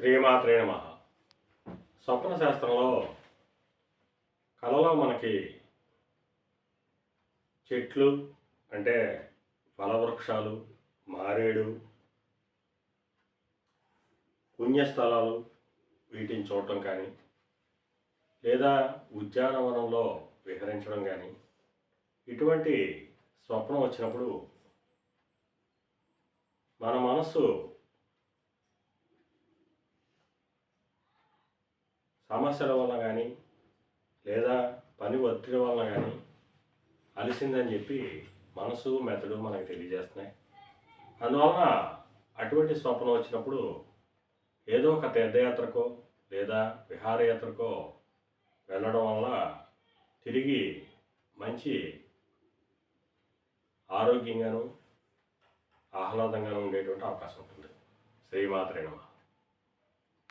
శ్రీమాత్రే నమ. స్వప్న శాస్త్రంలో కళలో మనకి చెట్లు అంటే ఫలవృక్షాలు మారేడు పుణ్యస్థలాలు వీటిని చూడటం కానీ లేదా ఉద్యానవనంలో విహరించడం కానీ ఇటువంటి స్వప్నం వచ్చినప్పుడు మన మనస్సు సమస్యల వల్ల కానీ లేదా పని ఒత్తిడి వల్ల కానీ అలిసిందని చెప్పి మనసు మెదడు మనకు తెలియజేస్తున్నాయి. అందువలన అటువంటి స్వప్నం వచ్చినప్పుడు ఏదో ఒక తీర్థయాత్రకో లేదా విహారయాత్రకో వెళ్ళడం వల్ల తిరిగి మంచి ఆరోగ్యంగాను ఆహ్లాదంగాను ఉండేటువంటి అవకాశం ఉంటుంది. శ్రీమాత్రేనమా